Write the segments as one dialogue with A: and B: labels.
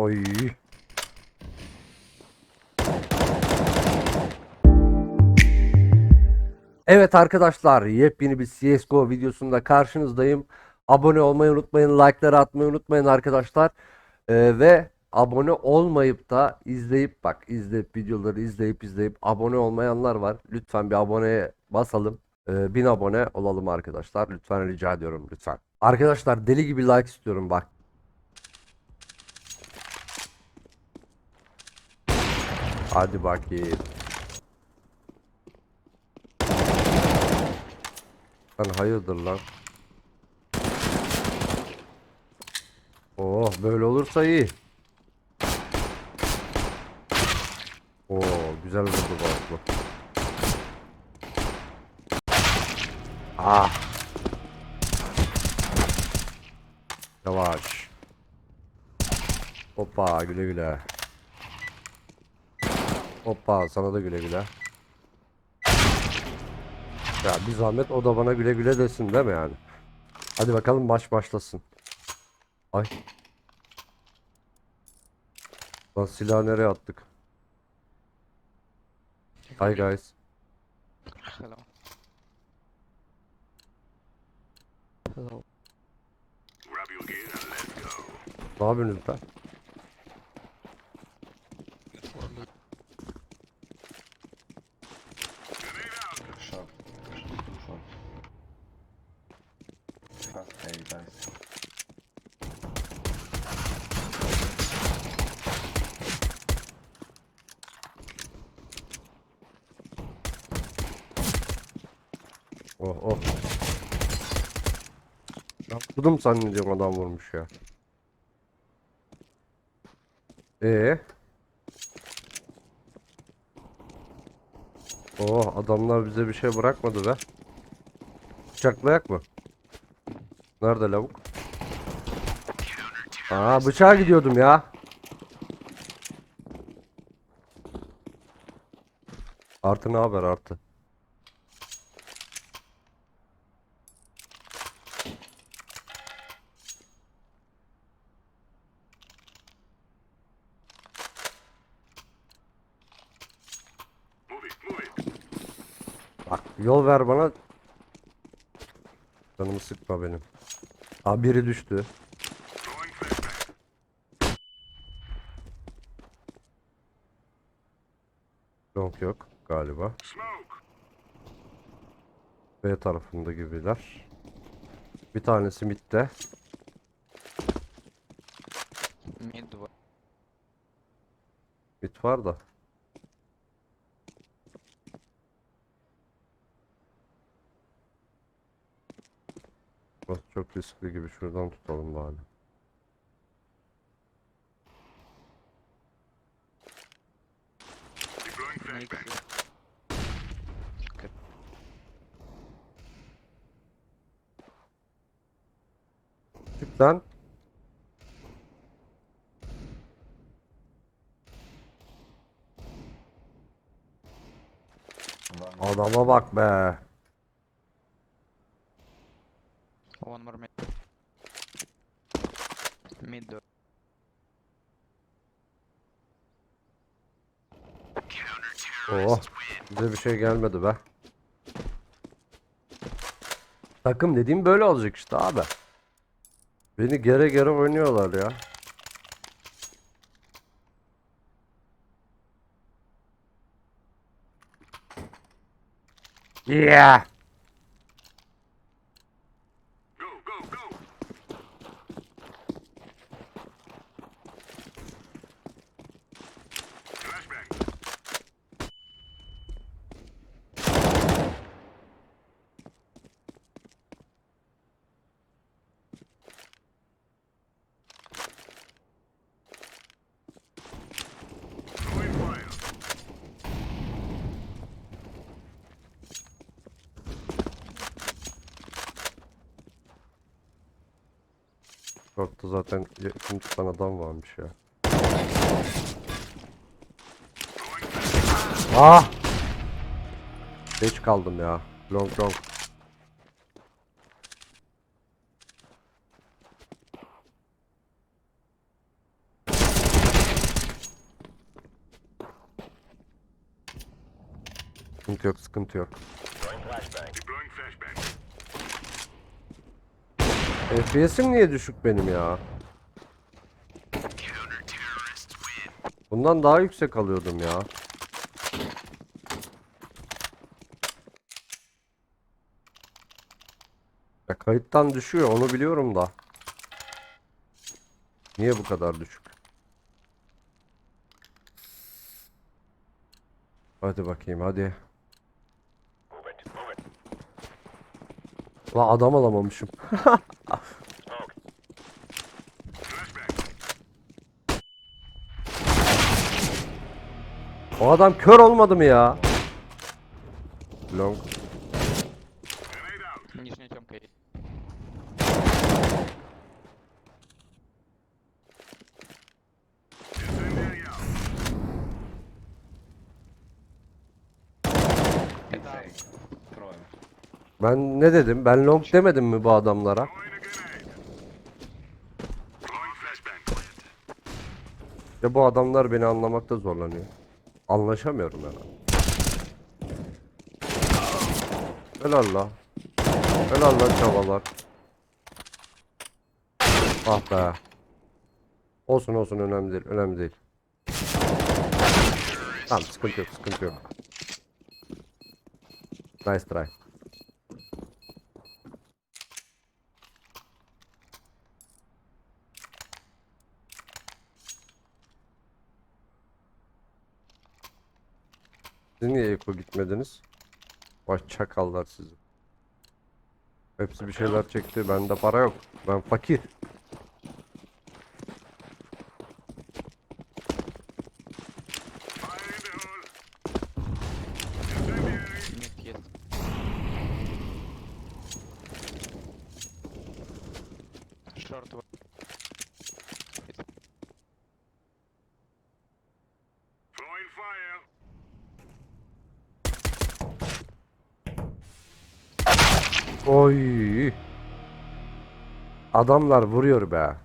A: Oy. Evet arkadaşlar yepyeni bir CSGO videosunda karşınızdayım. Abone olmayı unutmayın, like'ları atmayı unutmayın arkadaşlar. Ee, ve abone olmayıp da izleyip bak izleyip videoları izleyip izleyip abone olmayanlar var. Lütfen bir aboneye basalım. Ee, 1000 abone olalım arkadaşlar. Lütfen rica ediyorum lütfen. Arkadaşlar deli gibi like istiyorum bak. Hadi bakayım. Lan hayırdır lan? Oh böyle olursa iyi. Oo güzel vurdu bak bu. Ah. Yavaş. Hoppa güle güle. Hoppa sana da güle güle. Ya bir zahmet o da bana güle güle desin değil mi yani? Hadi bakalım maç başlasın. Ay. Lan silahı nereye attık? Hi guys.
B: Hello. Hello.
A: Ne yapıyorsunuz lan? Ya vurdum zannediyorum adam vurmuş ya. Ee? Oh adamlar bize bir şey bırakmadı be. Bıçaklayak mı? Nerede lavuk? Aa bıçağa gidiyordum ya. Artı ne haber artı? Yol ver bana. Canımı sıkma benim. Aa biri düştü. Yok yok galiba. B tarafında gibiler. Bir tanesi midde.
B: Mid var.
A: Mid var da. Çok riskli gibi şuradan tutalım bari. Çık lan. Adama bak be.
B: One more mid. Mid. door.
A: Oh. Bize bir şey gelmedi be. Takım dediğim böyle olacak işte abi. Beni gere gere oynuyorlar ya. Yeah. Short'ta zaten yakın tutan adam varmış ya. Ah! Geç kaldım ya. Long long. Sıkıntı yok, sıkıntı yok. FPS'im niye düşük benim ya? Bundan daha yüksek alıyordum ya. Ya kayıttan düşüyor onu biliyorum da. Niye bu kadar düşük? Hadi bakayım hadi. La adam alamamışım. O adam kör olmadı mı ya? Long.
B: Нижняя темка есть.
C: It's A. Throw him.
A: Ben ne dedim? Ben long demedim mi bu adamlara? Ya bu adamlar beni anlamakta zorlanıyor. Anlaşamıyorum yani. Helal la. Helal la çabalar. Ah be. Olsun olsun önemli değil. Önemli değil. Tamam sıkıntı yok sıkıntı yok. Nice try. Siz niye Eko gitmediniz? Vay çakallar sizi. Hepsi bir şeyler çekti. Bende para yok. Ben fakir. Oy. Adamlar vuruyor be.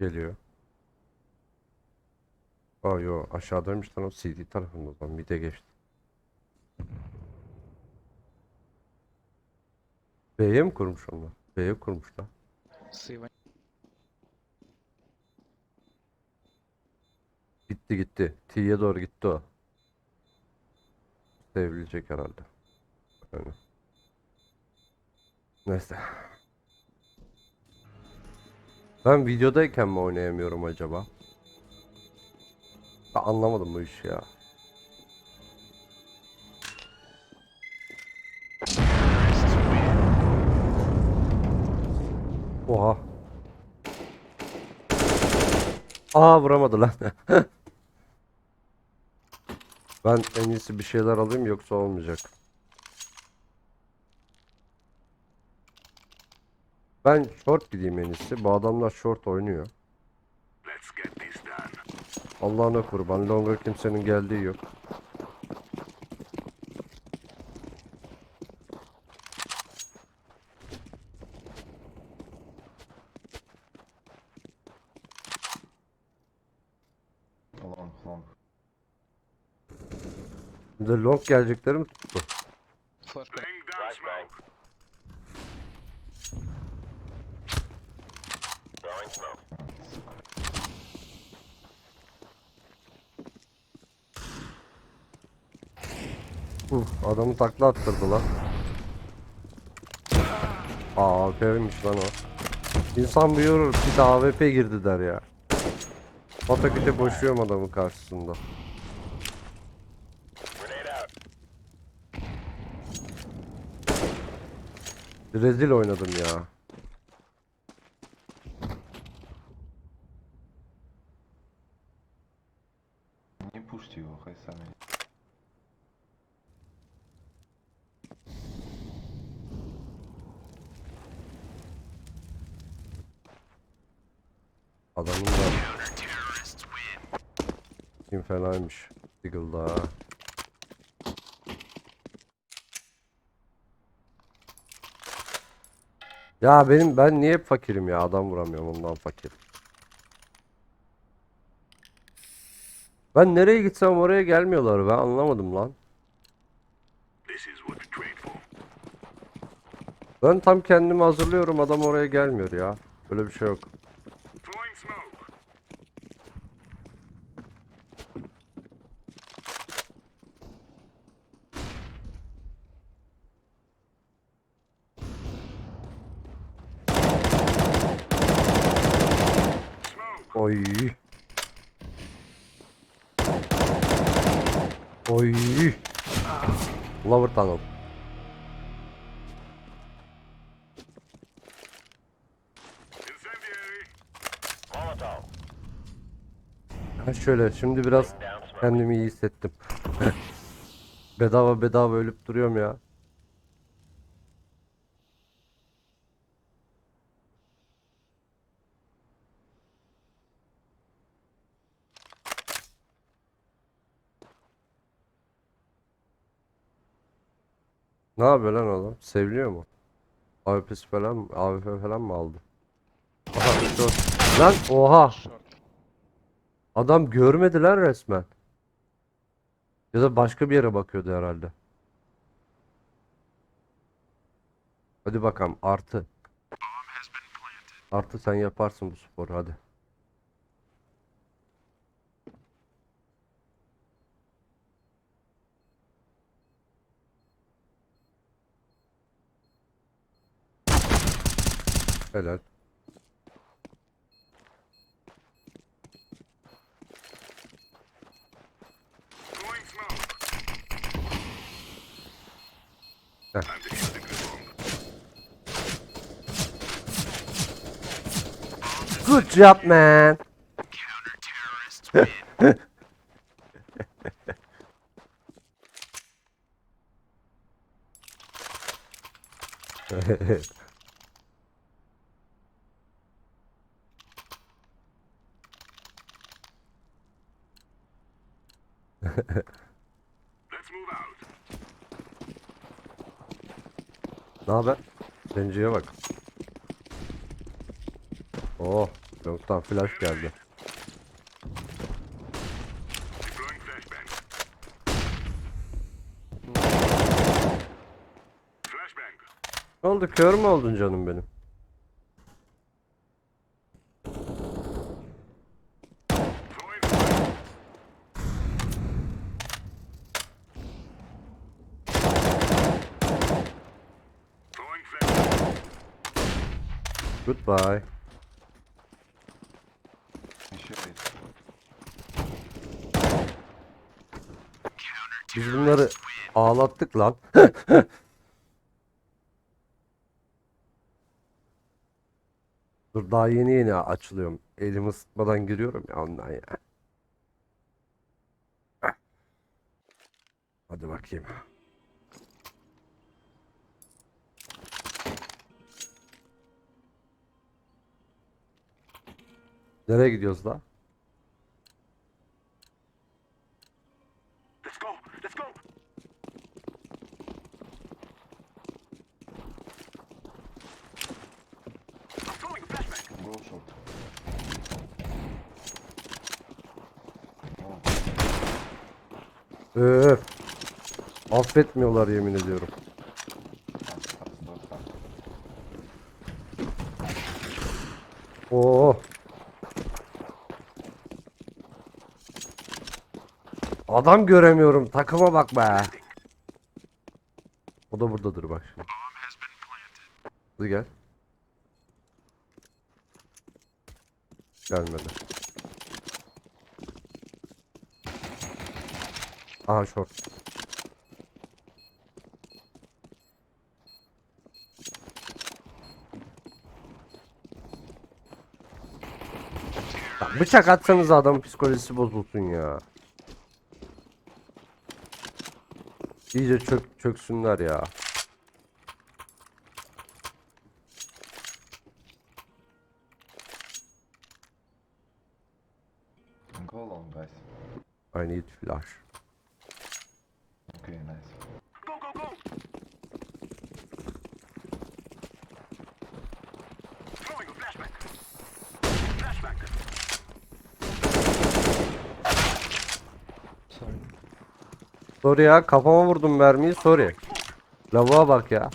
A: Geliyor. Aa yo aşağıdaymış lan o CD tarafında o zaman mid'e geçti. B'ye mi kurmuş onlar? B'ye kurmuşlar. Gitti gitti. T'ye doğru gitti o. Sevilecek herhalde. Öyle. Neyse. Ben videodayken mi oynayamıyorum acaba? Ben anlamadım bu işi ya. Oha. Aa vuramadı lan. Ben en iyisi bir şeyler alayım yoksa olmayacak. Ben short gideyim en iyisi. Bu adamlar short oynuyor. Allah'ına kurban. Longa kimsenin geldiği yok.
C: Long, long.
A: Şimdi long geleceklerim tuttu. Uf, adamı takla attırdı lan. Aa AWP'ymiş lan o. İnsan bir yorur bir de AWP girdi der ya. Pataküte boşuyorum adamın karşısında. Rezil oynadım ya.
C: Не пушьте его, хай сами.
A: Adamın da kim fenaymış. Diggle'da. ha. Ya benim ben niye hep fakirim ya? Adam vuramıyorum ondan fakir. Ben nereye gitsem oraya gelmiyorlar. Ben anlamadım lan. Ben tam kendimi hazırlıyorum. Adam oraya gelmiyor ya. Böyle bir şey yok. Oy. Oy. Lover tunnel. Ha şöyle şimdi biraz kendimi iyi hissettim. bedava bedava ölüp duruyorum ya. Ne yapıyor lan oğlum? Seviliyor mu? AWP'si falan mı? AWP falan mı aldı? Aha. Lan oha! Adam görmediler resmen. Ya da başka bir yere bakıyordu herhalde. Hadi bakalım artı. Artı sen yaparsın bu sporu hadi. Helal. Good job man. Ne haber? Zenciye bak. Oh, yoktan flash geldi. Ne oldu? Kör mü oldun canım benim? Goodbye. Biz bunları ağlattık lan. Dur daha yeni yeni açılıyorum. Elimi ısıtmadan giriyorum ya ondan ya. Hadi bakayım. Nereye gidiyoruz la?
C: Go shot. Oh,
A: Öf. Affetmiyorlar yemin ediyorum.
C: go.
A: Oo. Adam göremiyorum. Takıma bak be. O da buradadır bak şimdi. Hadi gel. Gelmedi. Aha short. Bıçak atsanız adamın psikolojisi bozulsun ya. İyice çök çöksünler ya.
C: Go long, guys.
A: I need flash.
C: Okay, nice.
A: Sorry ya kafama vurdum mermiyi sorry. Lavuğa bak ya.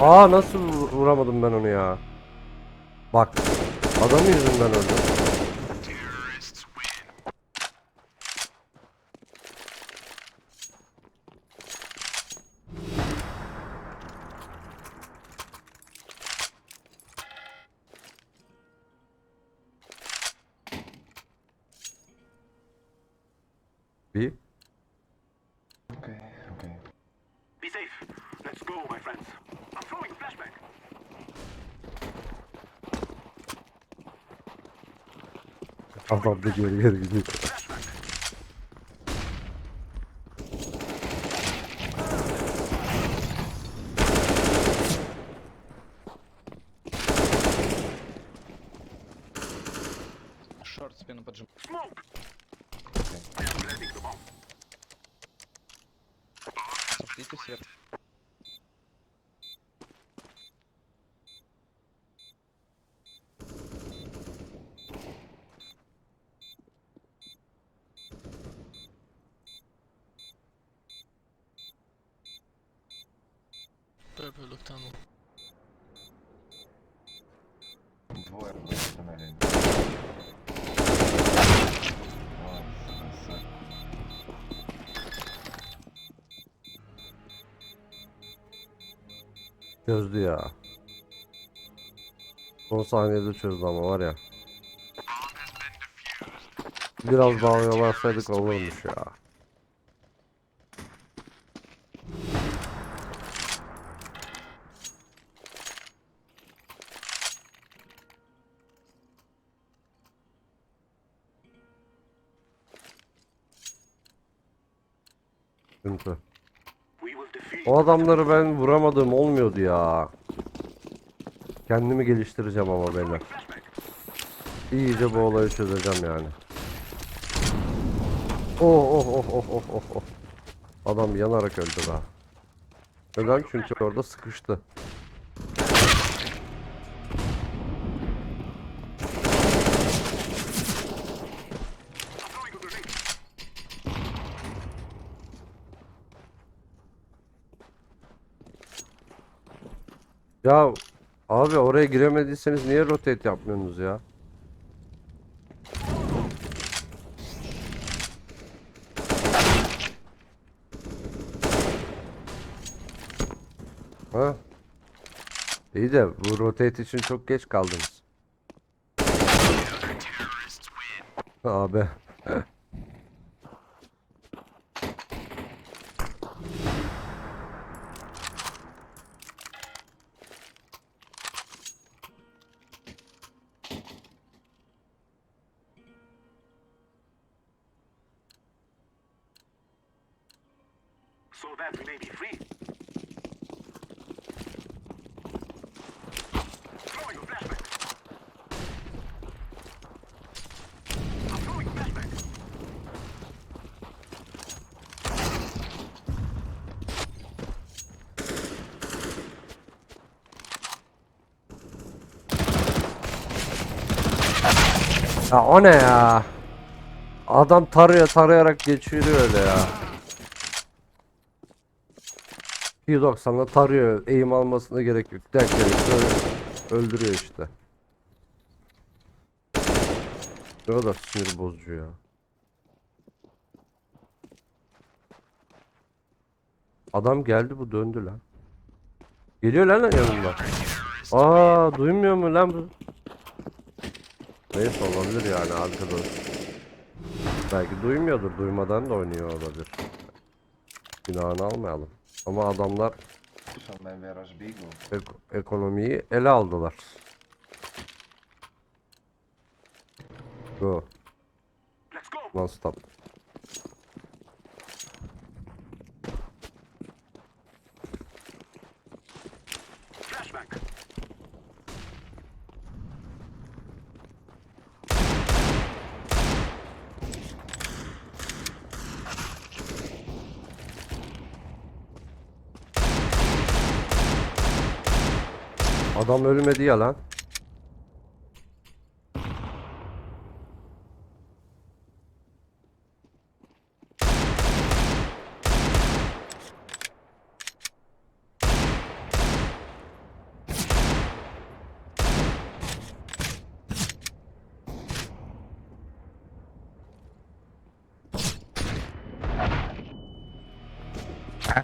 A: Aa nasıl vur- vuramadım ben onu ya? Bak adamın yüzünden öldüm. Дагер, вверх, вверх.
B: Шорт спину поджим. Смотрите сверху.
A: Çözdü ya. Son saniyede çözdü ama var ya. Biraz daha oyalarsaydık olurmuş ya. Adamları ben vuramadım olmuyordu ya. Kendimi geliştireceğim ama beyler. İyice bu olayı çözeceğim yani. Oh oh oh oh oh oh oh. Adam yanarak öldü be. Neden? Çünkü orada sıkıştı. Ya abi oraya giremediyseniz niye rotate yapmıyorsunuz ya? Ha? İyi de bu rotate için çok geç kaldınız. Abi.
D: That we may be free.
A: Ya o ne ya? Adam tarıyor tarayarak geçiriyor öyle ya. 190'la tarıyor. Eğim almasına gerek yok. Gelirse öldürüyor işte. Ne kadar sinir bozucu ya. Adam geldi bu döndü lan. Geliyor lan yanımda. Aa duymuyor mu lan bu? Neyse olabilir yani arkada. Belki duymuyordur. Duymadan da oynuyor olabilir. Günahını almayalım. Ama adamlar ek ekonomiyi ele aldılar. Go.
D: Let's go.
A: Non stop. Adam ölmedi ya lan.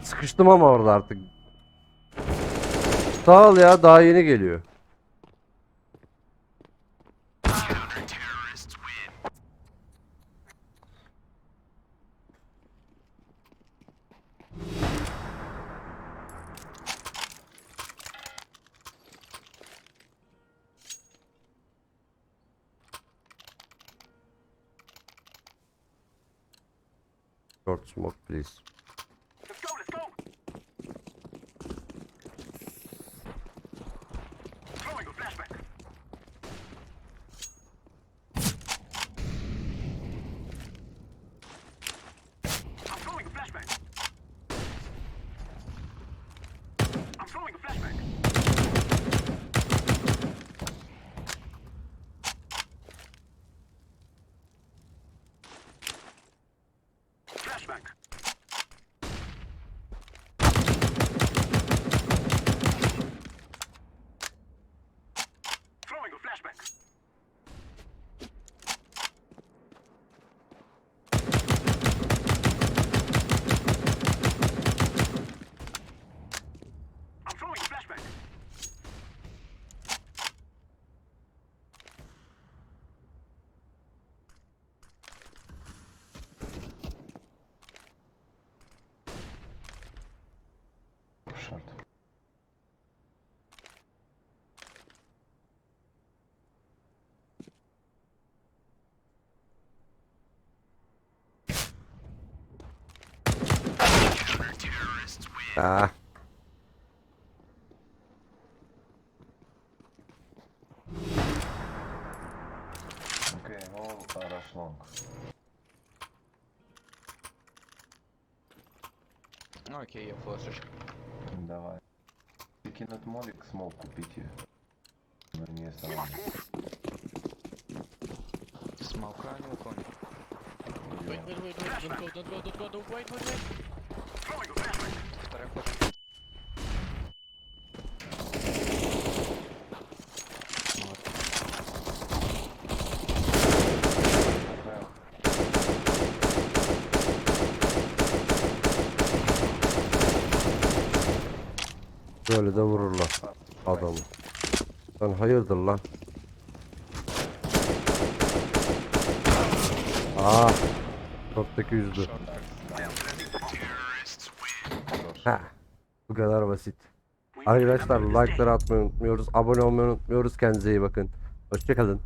A: Sıkıştım ama orada artık. Sağ ol ya daha yeni geliyor. Short smoke please. Ah.
C: Okay, all uh, rush long.
B: Окей, я флешечь.
C: Давай. Кинуть молик, смол купите. Ну, не
D: We
C: самое.
D: must move.
B: Смолка не уклонит.
E: Wait, wait, wait, wait, don't go, don't go, don't go, don't wait, wait, wait.
A: Böyle de vururlar adamı. Lan hayırdır lan? Aa. Toptaki yüzdü. Ha. Bu kadar basit. Arkadaşlar like'ları atmayı unutmuyoruz. Abone olmayı unutmuyoruz. Kendinize iyi bakın. Hoşçakalın.